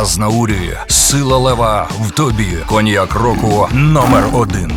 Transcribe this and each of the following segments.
Азнаурі, сила лева в тобі. Коньяк року номер один.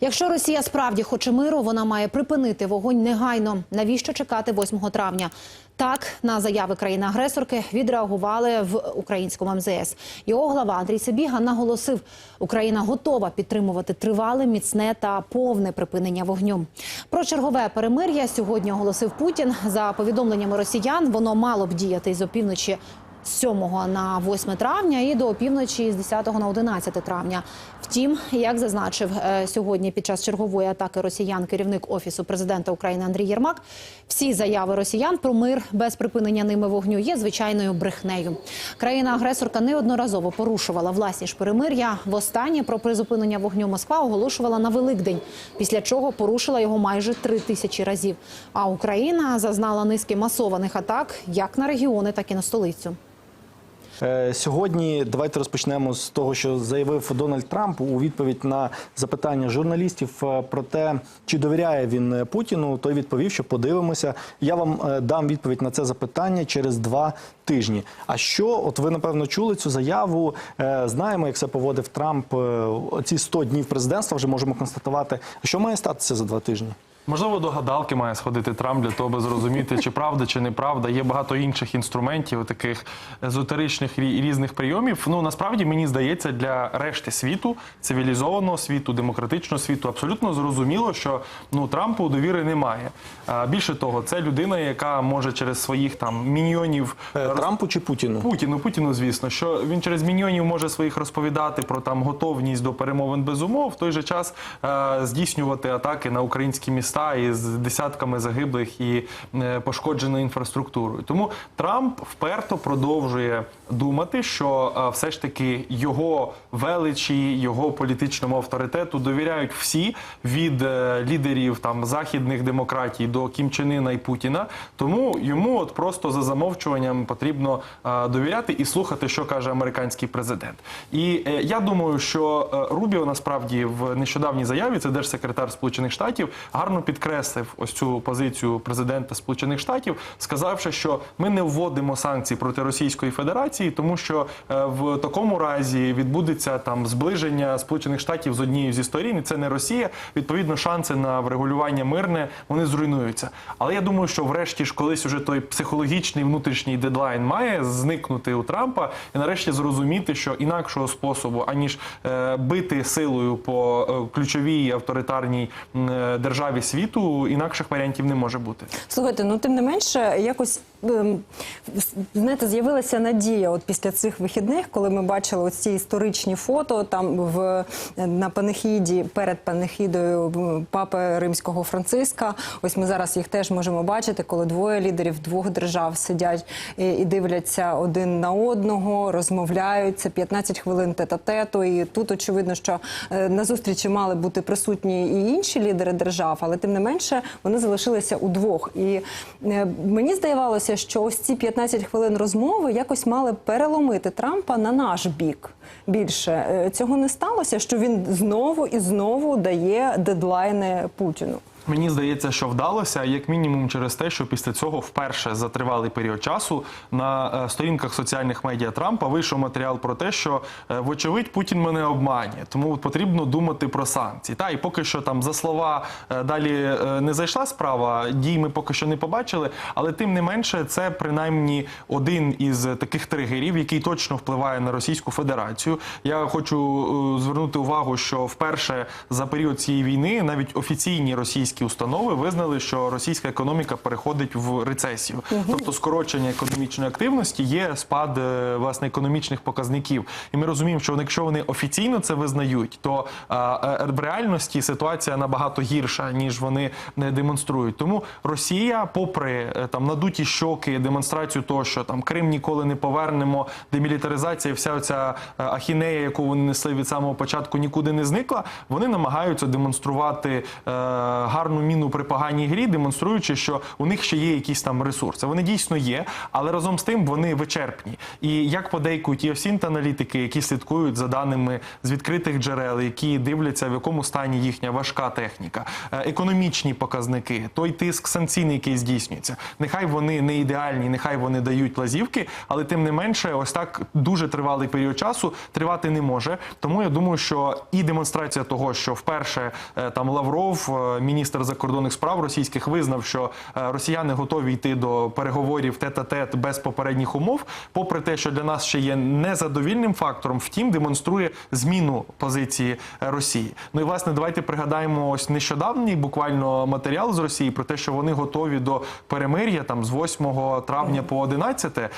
Якщо Росія справді хоче миру, вона має припинити вогонь негайно. Навіщо чекати 8 травня? Так на заяви країни-агресорки відреагували в українському МЗС. Його глава Андрій Сибіга наголосив, Україна готова підтримувати тривале, міцне та повне припинення вогню. Про чергове перемир'я сьогодні оголосив Путін. За повідомленнями росіян, воно мало б діяти з опівночі з 7 на 8 травня і до опівночі з 10 на 11 травня. Втім, як зазначив е, сьогодні під час чергової атаки росіян керівник офісу президента України Андрій Єрмак, всі заяви росіян про мир без припинення ними вогню є звичайною брехнею. Країна-агресорка неодноразово порушувала власні ж перемир'я. Востаннє про призупинення вогню Москва оголошувала на Великдень, після чого порушила його майже три тисячі разів. А Україна зазнала низки масованих атак як на регіони, так і на столицю. Е, Сьогодні давайте розпочнемо з того, що заявив Дональд Трамп у відповідь на запитання журналістів е, про те, чи довіряє він е, Путіну. Той відповів, що подивимося. Я вам дам відповідь на це запитання через два тижні. А що, от ви напевно чули цю заяву? Знаємо, як це поводив Трамп. е, Ці 100 днів президентства вже можемо констатувати. Що має статися за два тижні? Можливо, до гадалки має сходити Трамп для того, аби зрозуміти, чи правда, чи неправда. Є багато інших інструментів, таких езотеричних рі- різних прийомів. Ну насправді мені здається, для решти світу, цивілізованого світу, демократичного світу, абсолютно зрозуміло, що ну Трампу довіри немає. А, більше того, це людина, яка може через своїх там міньйонів Е, Трампу чи Путіну? Путіну, Путіну, звісно, що він через міньйонів може своїх розповідати про там готовність до перемовин без умов, в той же час е, здійснювати атаки на українські міста із десятками загиблих і е, пошкодженою інфраструктурою. Тому Трамп вперто продовжує думати, що е, все ж таки його величі, його політичному авторитету довіряють всі від е, лідерів там західних демократій до Кім Чен Ына і Путіна. Тому йому от просто за замовчуванням потрібно довіряти і слухати, що каже американський президент. І я думаю, що Рубіо насправді в нещодавній заяві, це держсекретар Сполучених Штатів, гарно підкреслив ось цю позицію президента Сполучених Штатів, сказавши, що ми не вводимо санкції проти Російської Федерації, тому що е, в такому разі відбудеться там зближення Сполучених Штатів з однією зі сторін, і це не Росія. Відповідно, шанси на врегулювання мирне вони зруйнуються. Але я думаю, що врешті ж колись уже той психологічний внутрішній дедлайн має зникнути у Трампа і нарешті зрозуміти, що інакшого способу, аніж е, бити силою по е, ключовій авторитарній державі світу, інакших варіантів не може бути. Слухайте, ну тим не менше, якось знаєте, з'явилася надія. От після цих вихідних, коли ми бачили ось ці історичні фото там в на панихіді перед панихідою папи римського Франциска. Ось ми зараз їх теж можемо бачити, коли двоє лідерів двох держав сидять і, і дивляться один на одного, розмовляють. Це 15 хвилин тет-а-тету. І тут очевидно, що е, на зустрічі мали бути присутні і інші лідери держав, але тим не менше вони залишилися удвох. І е, мені здавалося, що ось ці 15 хвилин розмови якось мали переломити Трампа на наш бік. Більше Е, цього не сталося, що він знову і знову дає дедлайни Путіну. Мені здається, що вдалося як мінімум через те, що після цього вперше за тривалий період часу на е, сторінках соціальних медіа Трампа вийшов матеріал про те, що е, вочевидь Путін мене обманює, тому потрібно думати про санкції. Та і поки що там за слова е, далі не зайшла справа, дій ми поки що не побачили, але тим не менше, це принаймні один із таких тригерів, який точно впливає на Російську Федерацію. Я хочу звернути увагу, що вперше за період цієї війни навіть офіційні російські установи визнали, що російська економіка переходить в рецесію, тобто скорочення економічної активності є спад е, власне економічних показників. І ми розуміємо, що якщо вони офіційно це визнають, то е, в реальності ситуація набагато гірша ніж вони не демонструють. Тому Росія, попри е, там надуті щоки, демонстрацію того, що там Крим ніколи не повернемо, демілітаризація, вся оця е, ахінея, яку вони несли від самого початку, нікуди не зникла. Вони намагаються демонструвати е, гарну міну при поганій грі, демонструючи, що у них ще є якісь там ресурси. Вони дійсно є, але разом з тим вони вичерпні. І як подейкують і аналітики, які слідкують за даними з відкритих джерел, які дивляться, в якому стані їхня важка техніка, е, економічні показники, той тиск санкційний, який здійснюється. Нехай вони не ідеальні, нехай вони дають лазівки, але тим не менше, ось так дуже тривалий період часу тривати не може. Тому я думаю, що і демонстрація того, що вперше е, там Лавров, е, міністр закордонних справ російських, визнав, що е, росіяни готові йти до переговорів тет-а-тет без попередніх умов, попри те, що для нас ще є незадовільним фактором, втім демонструє зміну позиції е, Росії. Ну і власне, давайте пригадаємо ось нещодавній буквально матеріал з Росії про те, що вони готові до перемир'я там з 8 травня по 11. Е,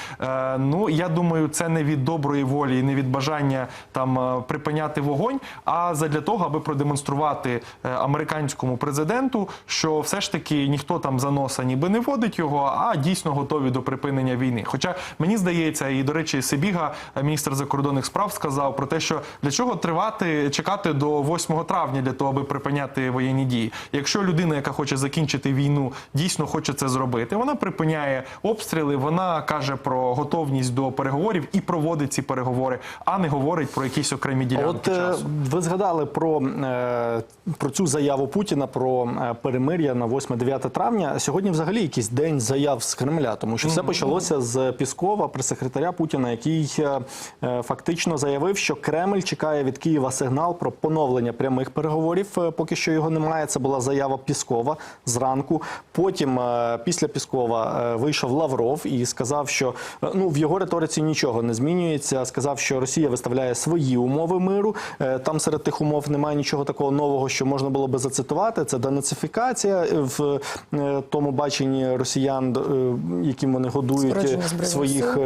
Ну я думаю, це не від доброї волі не від бажання там припиняти вогонь, а задля того, аби продемонструвати американському президенту, що все ж таки ніхто там за носа ніби не водить його, а дійсно готові до припинення війни. Хоча мені здається, і до речі, Сибіга, е, міністр закордонних справ, сказав про те, що для чого тривати, чекати до 8 травня для того, аби припиняти воєнні дії. Якщо людина, яка хоче закінчити війну, дійсно хоче це зробити, вона припиняє обстріли, вона каже про готовність до переговорів і проводить ці переговори, а не говорить про якісь окремі ділянки От е, часу. ви згадали про, е, про цю заяву Путіна про перемир'я на 8-9 травня. Сьогодні взагалі якийсь день заяв з Кремля, тому що все почалося з Піскова, прес-секретаря Путіна, який е, е, фактично заявив, що Кремль чекає від Києва сигнал про поновлення прямих переговорів. Е, Поки що його немає. Це була заява Піскова зранку. Потім, е, після Піскова, е, вийшов Лавров і сказав, що е, ну в його риториці нічого не змінюється. Сказав, що Росія виставляє свої умови миру. Е, Там серед тих умов немає нічого такого нового, що можна було би зацитувати. Це денацифікація е, в е, тому баченні росіян, е, яким вони годують своїх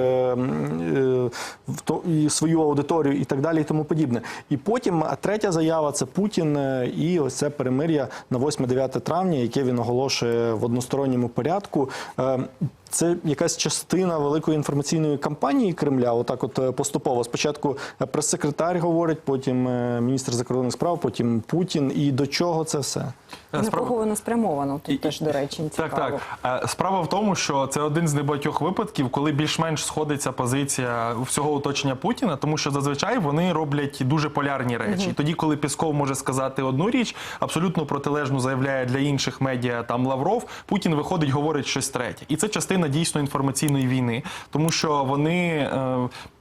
свою аудиторію і так далі, і тому подібне. І потім третя заява це Путін і ось це перемир'я на 8-9 травня, яке він оголошує в односторонньому порядку. Це якась частина великої інформаційної кампанії Кремля. Отак, от е, поступово. Спочатку е, прес-секретар говорить, потім е, міністр закордонних справ, потім Путін. І до чого це все? На справа- кого воно спрямовано? Тут теж, до речі, цікаво. Так, так. Справа в тому, що це один з небагатьох випадків, коли більш-менш сходиться позиція всього оточення Путіна, тому що зазвичай вони роблять дуже полярні речі. І тоді, коли Пісков може сказати одну річ, абсолютно протилежну заявляє для інших медіа там Лавров, Путін виходить, говорить щось третє. І це частина дійсно інформаційної війни, тому що вони,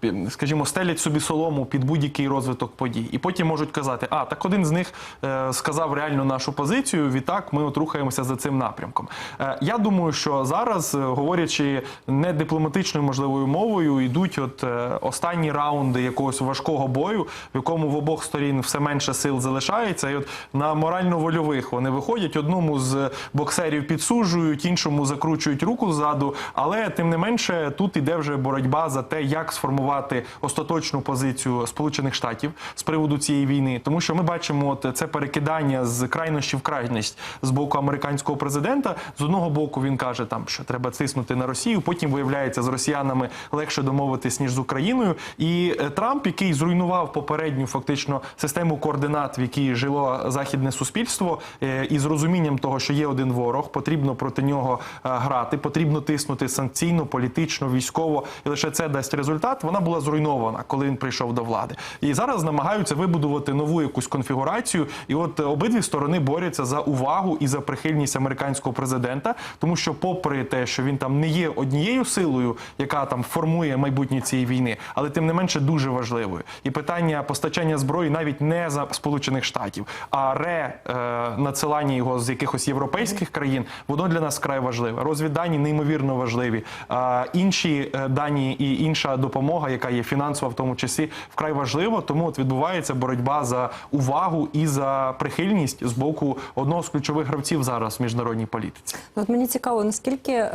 е, скажімо, стелять собі солому під будь-який розвиток подій. І потім можуть казати, а так один з них е, сказав реально нашу позицію. Відтак ми от рухаємося за цим напрямком. Е, Я думаю, що зараз, говорячи не дипломатичною можливою мовою, йдуть от останні раунди якогось важкого бою, в якому в обох сторін все менше сил залишається. І от на морально-вольових вони виходять. Одному з боксерів підсуджують, іншому закручують руку ззаду. Але тим не менше тут іде вже боротьба за те, як сформувати остаточну позицію Сполучених Штатів з приводу цієї війни, тому що ми бачимо от це перекидання з крайнощі в крайність з боку американського президента. З одного боку він каже, там що треба тиснути на Росію. Потім виявляється, з росіянами легше домовитись ніж з Україною. І е, Трамп, який зруйнував попередню фактично систему координат, в якій жило західне суспільство, е, і з розумінням того, що є один ворог, потрібно проти нього е, грати, потрібно тиснути санкційно, політично, військово, і лише це дасть результат. Вона була зруйнована, коли він прийшов до влади. І зараз намагаються вибудувати нову якусь конфігурацію. І от обидві сторони борються за увагу і за прихильність американського президента, тому що, попри те, що він там не є однією силою, яка там формує майбутнє цієї війни, але тим не менше дуже важливою. І питання постачання зброї навіть не за Сполучених Штатів, а ре е, надсилання його з якихось європейських країн, воно для нас вкрай важливе. Розвіддані неймовірно важливі. А інші е, дані і інша допомога, яка є фінансова, в тому числі, вкрай важливо. Тому от відбувається боротьба за увагу і за прихильність з боку одного з ключових гравців зараз в міжнародній політиці. Ну, От мені цікаво, наскільки е,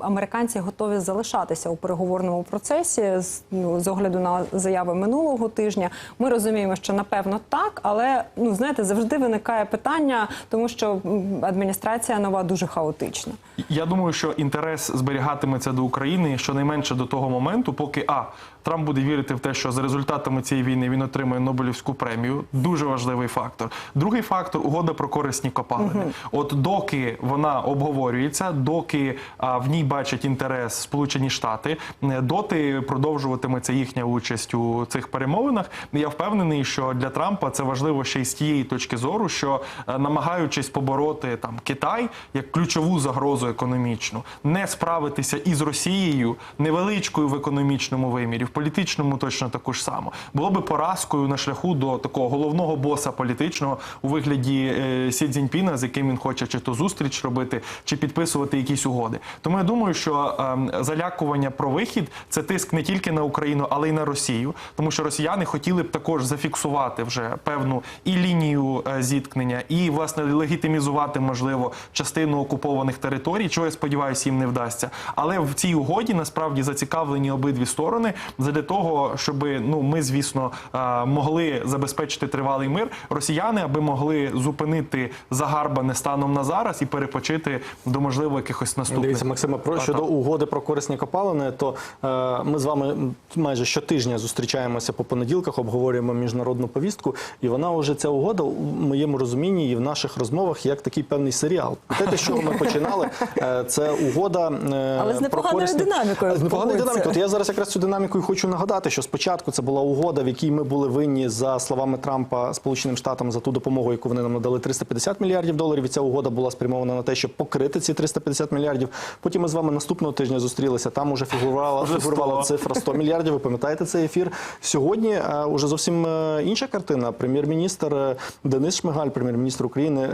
американці готові залишатися у переговорному процесі з, ну, з огляду на заяви минулого тижня. Ми розуміємо, що напевно так, але ну знаєте, завжди виникає питання, тому що адміністрація нова дуже хаотична. Я думаю, що інтерес зберігатиметься до України щонайменше до того моменту, поки а Трамп буде вірити в те, що за результатами цієї війни він отримує Нобелівську премію. Дуже важливий фактор. Другий фактор угода про корисні копалини. От доки вона обговорюється, доки а, в ній бачать інтерес Сполучені Штати, доти продовжуватиметься їхня участь у цих перемовинах. Я впевнений, що для Трампа це важливо ще й з тієї точки зору, що намагаючись побороти там Китай як ключову загрозу економічну, не справитися із Росією невеличкою в економічному вимірі, політичному точно таку ж само, було би поразкою на шляху до такого головного боса політичного у вигляді е, Сі Цзіньпіна, з яким він хоче чи то зустріч робити, чи підписувати якісь угоди. Тому я думаю, що ем, залякування про вихід це тиск не тільки на Україну, але й на Росію, тому що росіяни хотіли б також зафіксувати вже певну і лінію е, зіткнення, і власне легітимізувати можливо частину окупованих територій, чого я сподіваюся, їм не вдасться. Але в цій угоді насправді зацікавлені обидві сторони для того, щоб ну ми, звісно, е, могли забезпечити тривалий мир. Росіяни, аби могли зупинити загарбане станом на зараз і перепочити до можливо якихось наступних. Дивіться, Максиме, про щодо угоди про корисні копалини, то е, ми з вами майже щотижня зустрічаємося по понеділках, обговорюємо міжнародну повістку, і вона вже ця угода у моєму розумінні і в наших розмовах як такий певний серіал. Те, з чого ми починали, е, це угода е, Але з про непоганою корисні- динамікою, З непоганою динамікою. От я зараз якраз цю динаміку і хочу нагадати, що спочатку це була угода, в якій ми були винні за словами Трампа Сполученим Штатам за ту допомогу, яку вони нам надали 350 мільярдів доларів. І ця угода була спрямована на те, щоб покрити ці 350 мільярдів. Потім ми з вами наступного тижня зустрілися. Там уже фігурувала, Вже фігурувала цифра 100 мільярдів. Ви пам'ятаєте цей ефір? Сьогодні е, уже зовсім е, інша картина. Прем'єр-міністр е, Денис Шмигаль, прем'єр-міністр України,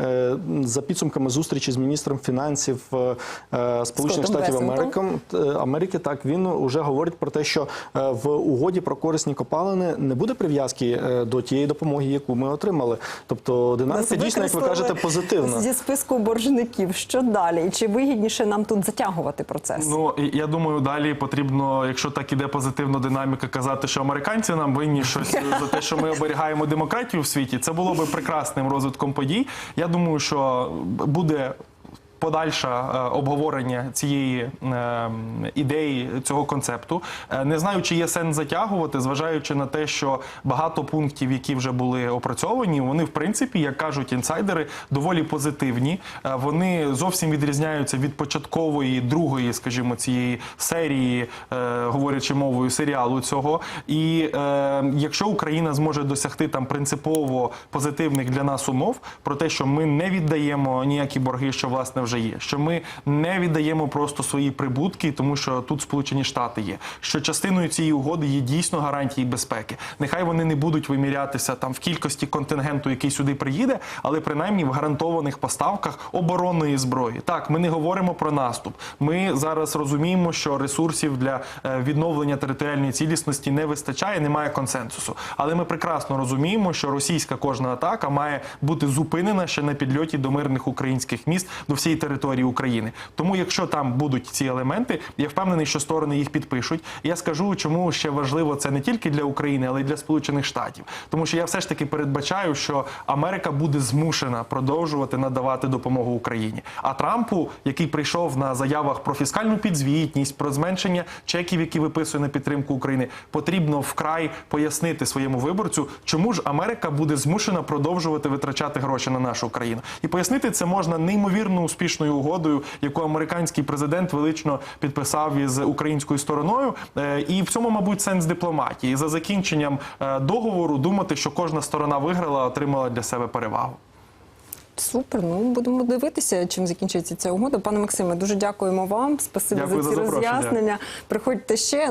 за підсумками зустрічі з міністром фінансів Сполучених Штатів. Америки. Так він вже говорить про те, що в угоді про корисні копалини не буде прив'язки е, до тієї допомоги, яку ми отримали. Тобто динаміка дійсно, як ви кажете, позитивна. Зі списку боржників. Що далі? І чи вигідніше нам тут затягувати процес? Ну і я думаю, далі потрібно, якщо так іде позитивна динаміка, казати, що американці нам винні щось за те, що ми оберігаємо демократію в світі. Це було би прекрасним розвитком подій. Я думаю, що буде. Подальше е, обговорення цієї е, ідеї цього концепту Е, не знаю, чи є сенс затягувати, зважаючи на те, що багато пунктів, які вже були опрацьовані, вони в принципі, як кажуть інсайдери, доволі позитивні. Вони зовсім відрізняються від початкової другої, скажімо, цієї серії, говорячи мовою серіалу цього. І якщо Україна зможе досягти там принципово позитивних для нас умов про те, що ми не віддаємо ніякі борги, що власне вже є, що ми не віддаємо просто свої прибутки, тому що тут Сполучені Штати є. Що частиною цієї угоди є дійсно гарантії безпеки. Нехай вони не будуть вимірятися там в кількості контингенту, який сюди приїде, але принаймні в гарантованих поставках оборонної зброї. Так, ми не говоримо про наступ. Ми зараз розуміємо, що ресурсів для е, відновлення територіальної цілісності не вистачає, немає консенсусу. Але ми прекрасно розуміємо, що російська кожна атака має бути зупинена ще на підльоті до мирних українських міст до всієї території України. Тому, якщо там будуть ці елементи, я впевнений, що сторони їх підпишуть. Я скажу, чому ще важливо це не тільки для України, але й для Сполучених Штатів. Тому що я все ж таки передбачаю, що Америка буде змушена продовжувати надавати допомогу Україні. А Трампу, який прийшов на заявах про фіскальну підзвітність, про зменшення чеків, які виписує на підтримку України, потрібно вкрай пояснити своєму виборцю, чому ж Америка буде змушена продовжувати витрачати гроші на нашу країну. І пояснити це можна неймовірно успішною угодою, яку американський президент велично підписав із українською стороною. Е, І в цьому, мабуть, сенс дипломатії. За закінченням е, договору думати, що кожна сторона виграла, отримала для себе перевагу. Супер. Ну будемо дивитися, чим закінчиться ця угода. Пане Максиме, дуже дякуємо вам. Спасибі Дякую за за ці запрошення. роз'яснення. Приходьте ще.